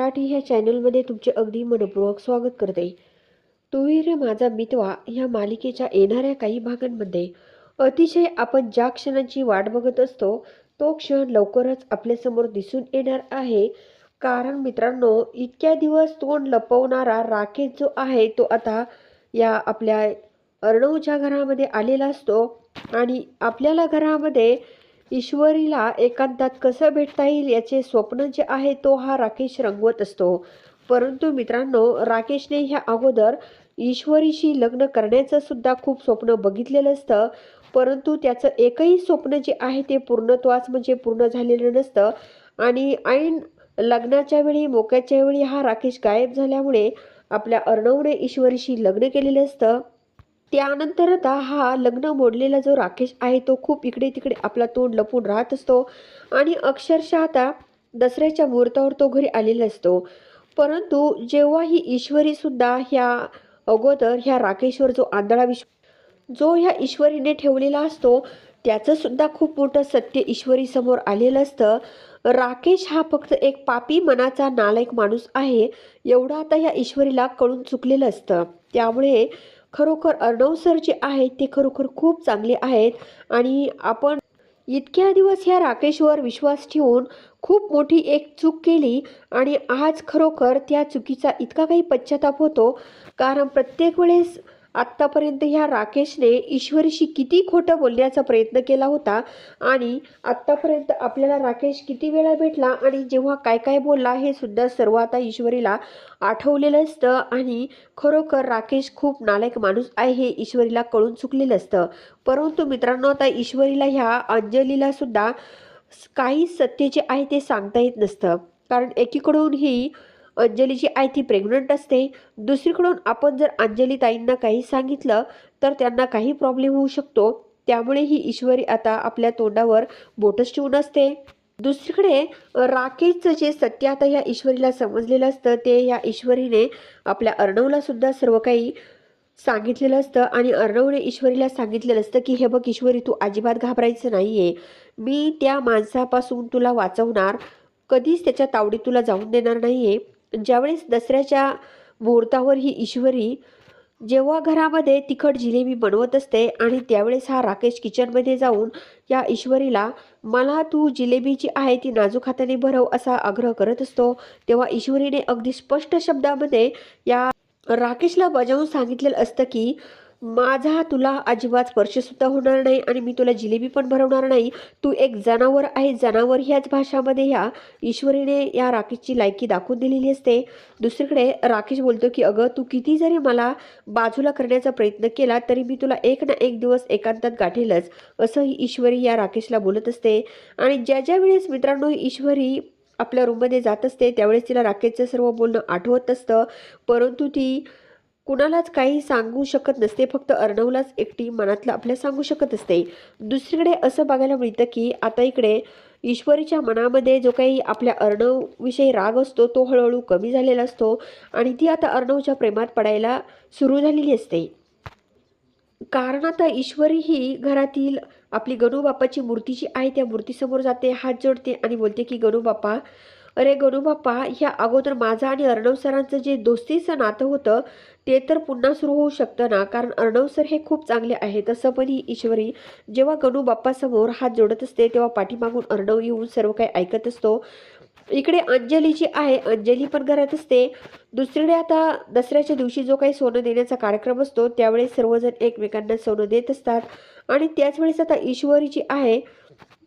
मराठी ह्या चॅनलमध्ये तुमचे अगदी मनपूर्वक स्वागत करते. तुम्ही रे माझा मितवा ह्या मालिकेच्या येणाऱ्या काही भागांमध्ये. अतिशय आपण ज्या क्षणांची वाट बघत असतो तो क्षण लवकरच आपल्यासमोर दिसून येणार आहे. कारण मित्रांनो इतक्या दिवस तोंड लपवणारा राकेश जो आहे तो आता या आपल्या अर्णवच्या घरामध्ये आलेला असतो. आणि आपल्याला घरामध्ये ईश्वरीला एकांतात कसं भेटता येईल याचे स्वप्न जे आहे तो हा राकेश रंगवत असतो. परंतु मित्रांनो राकेशने ह्या अगोदर ईश्वरीशी लग्न करण्याचं सुद्धा खूप स्वप्न बघितलेलं असतं. परंतु त्याचं एकही स्वप्न जे आहे ते पूर्णत्वास म्हणजे पूर्ण झालेलं नसतं. आणि ऐन लग्नाच्या वेळी मोक्याच्या वेळी हा राकेश गायब झाल्यामुळे आपल्या अर्णवने ईश्वरीशी लग्न केलेलं असतं. त्यानंतर आता हा लग्न मोडलेला जो राकेश आहे तो खूप इकडे तिकडे आपला तोंड लपून राहत असतो. आणि अक्षरशः आता दसऱ्याच्या मुहूर्तावर तो घरी आलेला असतो. परंतु जेव्हा ही ईश्वरीसुद्धा ह्या अगोदर ह्या राकेशवर जो आंधळा विश्व जो ह्या ईश्वरीने ठेवलेला असतो त्याचं सुद्धा खूप मोठं सत्य ईश्वरी समोर आलेलं असतं. राकेश हा फक्त एक पापी मनाचा नालायक माणूस आहे एवढं आता या ईश्वरीला कळून चुकलेलं असतं. त्यामुळे खरोखर अर्णव सर जे आहेत ते खरोखर खूप चांगले आहेत. आणि आपण इतक्या दिवस ह्या राकेशवर विश्वास ठेवून खूप मोठी एक चूक केली आणि आज खरोखर त्या चुकीचा इतका काही पश्चाताप होतो. कारण प्रत्येक वेळेस आत्तापर्यंत ह्या राकेशने ईश्वरीशी किती खोटं बोलण्याचा प्रयत्न केला होता आणि आत्तापर्यंत आपल्याला राकेश किती वेळा भेटला आणि जेव्हा काय काय बोलला हे सुद्धा सर्व आता ईश्वरीला आठवलेलं असतं आणि खरोखर राकेश खूप नालायक माणूस आहे हे ईश्वरीला कळून चुकलेलं असतं. परंतु मित्रांनो आता ईश्वरीला ह्या अंजलीला सुद्धा काही सत्य जे आहे ते सांगता येत नसतं. कारण एकीकडून ही अंजलीची आई ती प्रेग्नंट असते. दुसरीकडून आपण जर अंजली ताईंना काही सांगितलं तर त्यांना काही प्रॉब्लेम होऊ शकतो. त्यामुळे ही ईश्वरी आता आपल्या तोंडावर बोटच ठेवून असते. दुसरीकडे राकेशचं जे सत्य आता या ईश्वरीला समजलेलं असतं ते या ईश्वरीने आपल्या अर्णवला सुद्धा सर्व काही सांगितलेलं असतं. आणि अर्णवने ईश्वरीला सांगितलेलं असतं की हे बघ ईश्वरी तू अजिबात घाबरायचं नाही आहे मी त्या माणसापासून तुला वाचवणार. कधीच त्याच्या तावडीत तुला जाऊन देणार नाही आहे ज्यावेळेस दसऱ्याच्या मुहूर्तावर ही ईश्वरी जेव्हा घरामध्ये तिखट जिलेबी बनवत असते आणि त्यावेळेस हा राकेश किचनमध्ये जाऊन या ईश्वरीला मला तू जिलेबी जी आहे ती नाजूक हाताने भरव असा आग्रह करत असतो तेव्हा ईश्वरीने अगदी स्पष्ट शब्दामध्ये या राकेशला बजावून सांगितलेलं असतं की माझा तुला अजिबात स्पर्शसुद्धा होणार नाही आणि मी तुला जिलेबी पण भरवणार नाही. तू एक जनावर आहे. जनावर ह्याच भाषामध्ये ह्या ईश्वरीने या राकेशची लायकी दाखवून दिलेली असते. दुसरीकडे राकेश बोलतो की अगं तू किती जरी मला बाजूला करण्याचा प्रयत्न केला तरी मी तुला एक ना एक दिवस एकांतात गाठेलच असं ही ईश्वरी या राकेशला बोलत असते. आणि ज्या ज्या वेळेस मित्रांनो ईश्वरी आपल्या रूममध्ये जात असते त्यावेळेस तिला राकेशचं सर्व बोलणं आठवत असतं. परंतु ती कुणालाच काही सांगू शकत नसते फक्त अर्णवलाच एकटी मनातलं आपल्या सांगू शकत असते. दुसरीकडे असं बघायला मिळतं की आता इकडे ईश्वरीच्या मनामध्ये जो काही आपल्या अर्णवविषयी राग असतो तो हळूहळू कमी झालेला असतो आणि ती आता अर्णवच्या प्रेमात पडायला सुरू झालेली असते. कारण आता ईश्वरी ही घरातील आपली गणू बापाची मूर्ती जी आहे त्या मूर्तीसमोर जाते हात जोडते आणि बोलते की गणू बापा अरे गणूबाप्पा ह्या अगोदर माझं आणि अर्णव सरांचं जे दोस्तीचं नातं होतं ते तर पुन्हा सुरू होऊ शकतं ना? कारण अर्णव सर हे खूप चांगले आहे तसं पण ही ईश्वरी जेव्हा गणूबाप्पासमोर हात जोडत असते तेव्हा पाठीमागून अर्णव येऊन सर्व काही ऐकत असतो. इकडे अंजली जी आहे अंजली पण घरात असते. दुसरीकडे आता दसऱ्याच्या दिवशी जो काही सोनं देण्याचा कार्यक्रम असतो त्यावेळेस सर्वजण एकमेकांना सोनं देत असतात. आणि त्याच वेळेस आता ईश्वरी जी आहे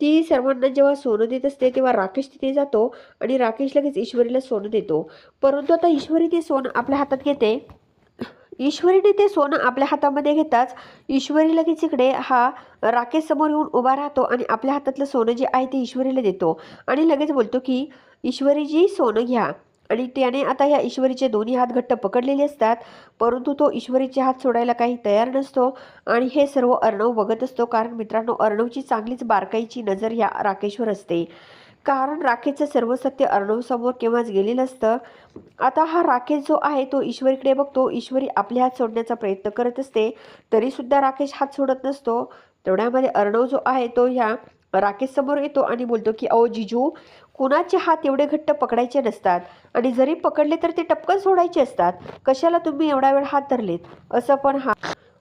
ती सर्वांना जेव्हा सोनं देत असते तेव्हा राकेश तिथे जातो आणि राकेश लगेच ईश्वरीला सोनं देतो. परंतु आता ईश्वरी ते सोनं आपल्या हातात घेते. ईश्वरीने ते सोनं आपल्या हातामध्ये घेताच ईश्वरी लगेच इकडे हा राकेश समोर येऊन उभा राहतो आणि आपल्या हातातलं सोनं जे आहे ते ईश्वरीला देतो. आणि लगेच बोलतो की ईश्वरीजी सोनं घ्या. आणि त्याने आता या ईश्वरीचे दोन्ही हात घट्ट पकडलेले असतात परंतु तो ईश्वरीचे हात सोडायला काही तयार नसतो आणि हे सर्व अर्णव बघत असतो कारण मित्रांनो अर्णवची चांगलीच बारकाईची नजर ह्या राकेशवर असते. कारण राखेचं सर्व सत्य अर्णवसमोर केव्हाच गेलेलं असतं? आता हा राकेश जो आहे तो ईश्वरीकडे बघतो. ईश्वरी आपले हात सोडण्याचा प्रयत्न करत असते तरीसुद्धा राकेश हात सोडत नसतो. तेवढ्यामध्ये अर्णव जो आहे तो ह्या राकेश समोर येतो आणि बोलतो की अहो जिजू कुणाचे हात एवढे घट्ट पकडायचे नसतात? आणि जरी पकडले तर ते टपकन सोडायचे असतात. कशाला तुम्ही एवढा वेळ हात धरलेत? असं पण हा.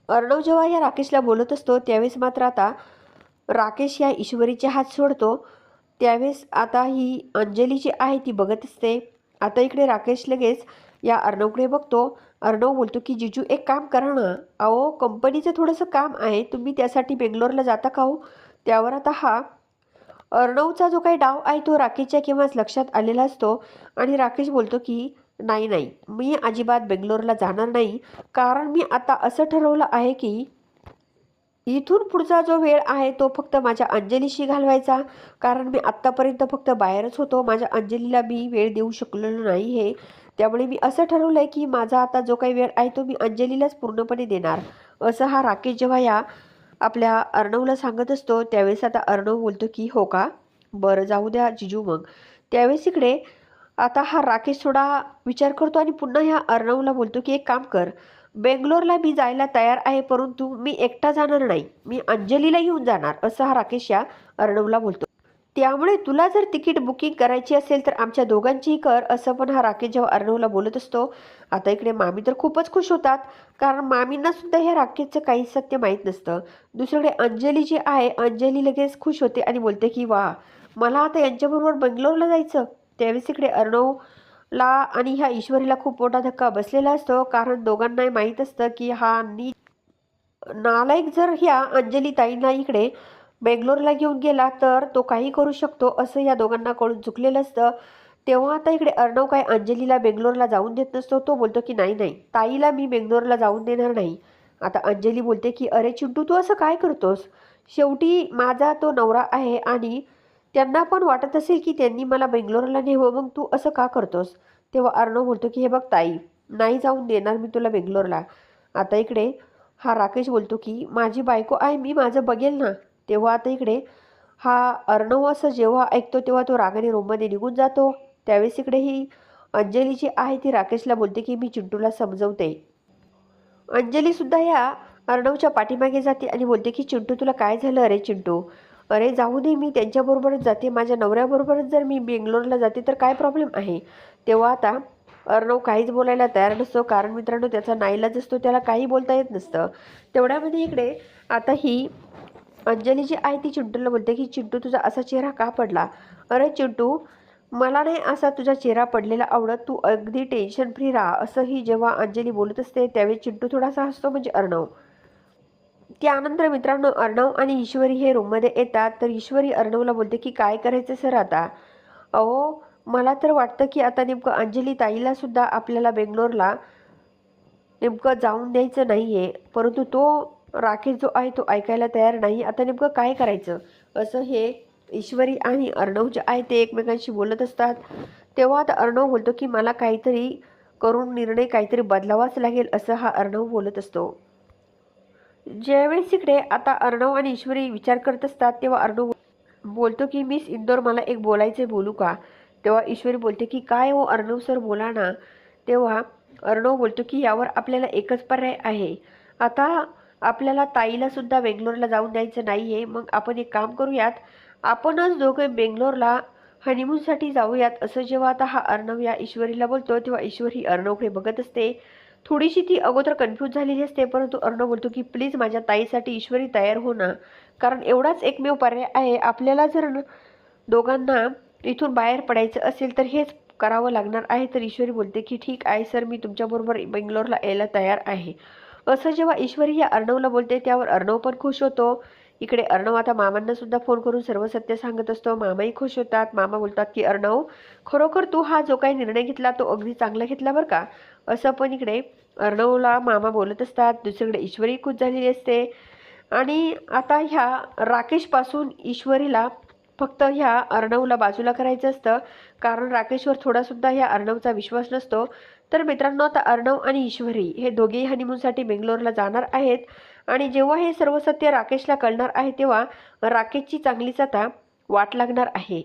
अर्णव जेव्हा या राकेशला बोलत असतो त्यावेळेस मात्र आता राकेश या ईश्वरीचे हात सोडतो. त्यावेळेस आता ही अंजली जी आहे ती बघत असते. आता इकडे राकेश लगेच या अर्णवकडे बघतो. अर्णव बोलतो की जिजू एक काम करा ना. अहो कंपनीचं थोडंसं काम आहे. तुम्ही त्यासाठी बेंगलोरला जाता का हो? त्यावर आता हा अर्णवचा जो काही डाव आहे तो राकेशच्या केव्हाच लक्षात आलेला असतो. आणि राकेश बोलतो की नाही नाही मी अजिबात बेंगलोरला जाणार नाही. कारण मी आता असं ठरवलं आहे की इथून पुढचा जो वेळ आहे तो फक्त माझ्या अंजलीशी घालवायचा. कारण मी आत्तापर्यंत फक्त बाहेरच होतो. माझ्या अंजलीला मी वेळ देऊ शकलेलो नाही हे. त्यामुळे मी असं ठरवलं आहे की माझा आता जो काही वेळ आहे तो मी अंजलीलाच पूर्णपणे देणार. असं हा राकेश जेव्हा या आपल्या अर्णवला सांगत असतो त्यावेळेस आता अर्णव बोलतो की हो का? बरं जाऊ द्या जिजू मग. त्यावेळेस इकडे आता हा राकेश थोडा विचार करतो आणि पुन्हा ह्या अर्णवला बोलतो की एक काम कर बेंगलोरला मी जायला तयार आहे परंतु मी एकटा जाणार नाही. मी अंजलीला घेऊन जाणार. असं हा राकेश या अर्णवला बोलतो. त्यामुळे तुला जर तिकीट बुकिंग करायची असेल तर आमच्या दोघांचीही कर असं पण हा राकेश जेव्हा अर्णवला बोलत असतो. आता इकडे मामी तर खूपच खुश होतात कारण मामींना सुद्धा ह्या राकेशचं काही सत्य माहीत नसतं. दुसरीकडे अंजली जी आहे अंजली लगेच खुश होते आणि बोलते की वा मला आता यांच्याबरोबर बंगलोरला जायचं. त्यावेळेस इकडे अर्णवला आणि ह्या ईश्वरीला खूप मोठा धक्का बसलेला असतो कारण दोघांनाही माहीत असतं की हा नी नालायक जर ह्या अंजली ताईंना इकडे बेंगलोरला घेऊन गेला तर तो काही करू शकतो असं या दोघांना कळून चुकलेलं असतं. तेव्हा आता इकडे अर्णव काय अंजलीला बेंगलोरला जाऊन देत नसतो तो बोलतो की नाही नाही ताईला मी बेंगलोरला जाऊन देणार नाही. आता अंजली बोलते की अरे चिंटू तू असं काय करतोस? शेवटी माझा तो नवरा आहे आणि त्यांना पण वाटत असेल की त्यांनी मला बेंगलोरला नेवं मग तू असं का करतोस? तेव्हा अर्णव बोलतो की हे बघ ताई नाही जाऊन देणार मी तुला बेंगलोरला. आता इकडे हा राकेश बोलतो की माझी बायको आहे मी माझं बघेल ना. तेव्हा आता इकडे हा अर्णव असं जेव्हा ऐकतो तेव्हा तो रागाने रूममध्ये निघून जातो. त्यावेळेस इकडे ही अंजली जी आहे ती राकेशला बोलते की मी चिंटूला समजवते. अंजलीसुद्धा या अर्णवच्या पाठीमागे जाते आणि बोलते की चिंटू तुला काय झालं? अरे चिंटू अरे जाऊ दे मी त्यांच्याबरोबरच जाते. माझ्या नवऱ्याबरोबरच जर मी बेंगलोरला जाते तर काय प्रॉब्लेम आहे? तेव्हा आता अर्णव काहीच बोलायला तयार नसतो. कारण मित्रांनो त्याचा नाईलाज असतो त्याला काही बोलता येत नसतं. तेवढ्यामध्ये इकडे आता ही अंजली जी आहे ती चिंटूला बोलते की चिंटू तुझा असा चेहरा का पडला? अरे चिंटू मला नाही असा तुझा चेहरा पडलेला आवडत. तू अगदी टेन्शन फ्री राहा. असंही जेव्हा अंजली बोलत असते त्यावेळी चिंटू थोडासा हसतो म्हणजे अर्णव. त्यानंतर मित्रांनो अर्णव आणि ईश्वरी हे रूममध्ये येतात. तर ईश्वरी अर्णवला बोलते की काय करायचं सर आता? अहो मला तर वाटतं की आता नेमकं अंजली ताईला सुद्धा आपल्याला बेंगलोरला नेमकं जाऊन द्यायचं नाही आहे परंतु तो राकेश जो आहे तो ऐकायला तयार नाही. आता नेमकं काय करायचं? असं हे ईश्वरी आणि अर्णव जे आहे ते एकमेकांशी बोलत असतात. तेव्हा आता अर्णव बोलतो की मला काहीतरी करून निर्णय काहीतरी बदलावाच लागेल असं हा अर्णव बोलत असतो. ज्यावेळेस इकडे आता अर्णव आणि ईश्वरी विचार करत असतात तेव्हा अर्णव बोलतो की मिस इंदोर मला एक बोलायचे बोलू का? तेव्हा ईश्वरी बोलते की काय हो अर्णव सर बोला ना. तेव्हा अर्णव बोलतो की यावर आपल्याला एकच पर्याय आहे. आता आपल्याला ताईला सुद्धा बेंगलोरला जाऊन द्यायचं नाही आहे मग आपण एक काम करूयात आपणच दोघं बेंगलोरला हनीमूनसाठी जाऊयात. असं जेव्हा आता हा अर्णव या ईश्वरीला बोलतो तेव्हा ईश्वरी अर्णवकडे बघत असते. थोडीशी ती अगोदर कन्फ्यूज झालेली असते परंतु अर्णव बोलतो की प्लीज माझ्या ताईसाठी ईश्वरी तयार हो ना. कारण एवढाच एकमेव पर्याय आहे. आपल्याला जर न- दोघांना इथून बाहेर पडायचं असेल तर हेच करावं लागणार आहे. तर ईश्वरी बोलते की ठीक आहे सर मी तुमच्याबरोबर बेंगलोरला यायला तयार आहे. असं जेव्हा ईश्वरी या अर्णवला बोलते त्यावर अर्णव पण खुश होतो. इकडे अर्णव आता मामांना सुद्धा फोन करून सर्व सत्य सांगत असतो. मामाही खुश होतात. मामा बोलतात की अर्णव खरोखर तू हा जो काही निर्णय घेतला तो अगदी चांगला घेतला बरं का? असं पण इकडे अर्णवला मामा बोलत असतात. दुसरीकडे ईश्वरी खुश झालेली असते. आणि आता ह्या राकेशपासून ईश्वरीला फक्त ह्या अर्णवला बाजूला करायचं असतं. कारण राकेशवर थोडासुद्धा ह्या अर्णवचा विश्वास नसतो. तर मित्रांनो आता अर्णव आणि ईश्वरी हे दोघेही हनीमूनसाठी बेंगलोरला जाणार आहेत. आणि जेव्हा हे सर्व सत्य राकेशला कळणार आहे तेव्हा राकेशची चांगलीच आता वाट लागणार आहे.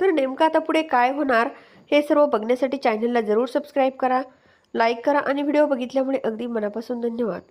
तर नेमकं आता पुढे काय होणार हे सर्व बघण्यासाठी चॅनलला जरूर सबस्क्राईब करा लाईक करा आणि व्हिडिओ बघितल्यामुळे अगदी मनापासून धन्यवाद.